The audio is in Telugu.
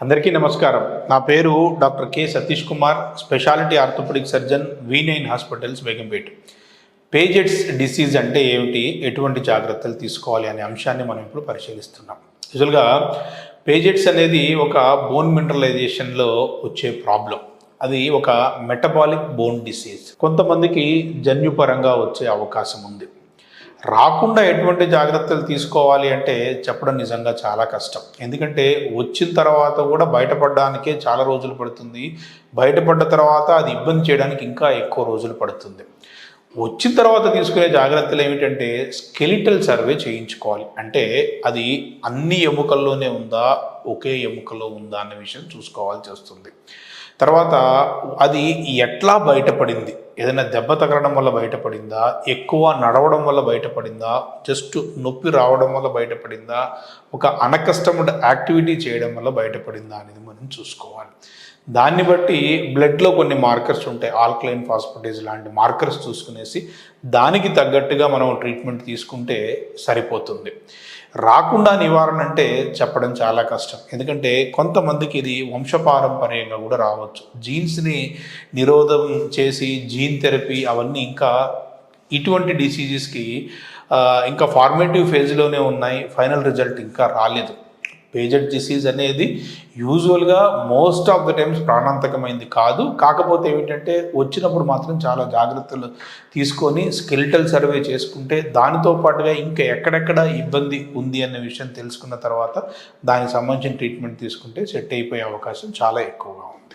అందరికీ నమస్కారం. నా పేరు doctor K Satish Kumar speciality orthopaedic surgeon V nine hospitals Begumpet. Paget's disease అంటే ఏమిటి? ఎటువంటి జాగ్రత్తలు తీసుకోవాలి అనే అంశాన్ని మనం ఇప్పుడు పరిశీలిస్తున్నాం. యూజువల్గా పేజెట్స్ అనేది ఒక బోన్ మినరలైజేషన్లో వచ్చే ప్రాబ్లం అది ఒక మెటబాలిక్ బోన్ డిసీజ్ కొంతమందికి జన్యుపరంగా వచ్చే అవకాశం ఉంది. రాకుండా ఎటువంటి జాగ్రత్తలు తీసుకోవాలి అంటే చెప్పడం నిజంగా చాలా కష్టం. ఎందుకంటే వచ్చిన తర్వాత కూడా బయటపడడానికే చాలా రోజులు పడుతుంది. బయటపడ్డ తర్వాత అది ఇబ్బంది చేయడానికి ఇంకా ఎక్కువ రోజులు పడుతుంది. వచ్చిన తర్వాత తీసుకునే జాగ్రత్తలు ఏమిటంటే స్కెలిటల్ సర్వే చేయించుకోవాలి. అంటే అది అన్ని ఎముకల్లోనే ఉందా ఒకే ఎముకలో ఉందా అనే విషయం చూసుకోవాల్సి వస్తుంది. తర్వాత అది ఎట్లా బయటపడింది? ఏదైనా దెబ్బ తగలడం వల్ల బయటపడిందా? ఎక్కువ నడవడం వల్ల బయటపడిందా? జస్ట్ నొప్పి రావడం వల్ల బయటపడిందా? ఒక అన్కస్టమర్డ్ యాక్టివిటీ చేయడం వల్ల బయటపడిందా అనేది మనం చూసుకోవాలి. దాన్ని బట్టి బ్లడ్లో కొన్ని మార్కర్స్ ఉంటాయి. ఆల్కలైన్ ఫాస్ఫటేజ్ లాంటి మార్కర్స్ చూసుకునేసి దానికి తగ్గట్టుగా మనం ట్రీట్మెంట్ తీసుకుంటే సరిపోతుంది. రాకుండా నివారణ అంటే చెప్పడం చాలా కష్టం. ఎందుకంటే కొంతమందికి ఇది వంశపారంపర్యంగా కూడా రావచ్చు. జీన్స్ని నిరోధం చేసి జీన్ థెరపీ అవన్నీ ఇంకా ఇటువంటి డిసీజెస్కి ఇంకా ఫార్మేటివ్ ఫేజ్లోనే ఉన్నాయి. ఫైనల్ రిజల్ట్ ఇంకా రాలేదు. పేజెట్ డిసీజ్ అనేది యూజువల్గా మోస్ట్ ఆఫ్ ద టైమ్స్ ప్రాణాంతకమైంది కాదు. కాకపోతే ఏమిటంటే వచ్చినప్పుడు మాత్రం చాలా జాగ్రత్తలు తీసుకొని స్కెలిటల్ సర్వే చేసుకుంటే దానితో పాటుగా ఇంకా ఎక్కడెక్కడ ఇబ్బంది ఉంది అనే విషయం తెలుసుకున్న తర్వాత దానికి సంబంధించిన ట్రీట్మెంట్ తీసుకుంటే సెట్ అయిపోయే అవకాశం చాలా ఎక్కువగా ఉంది.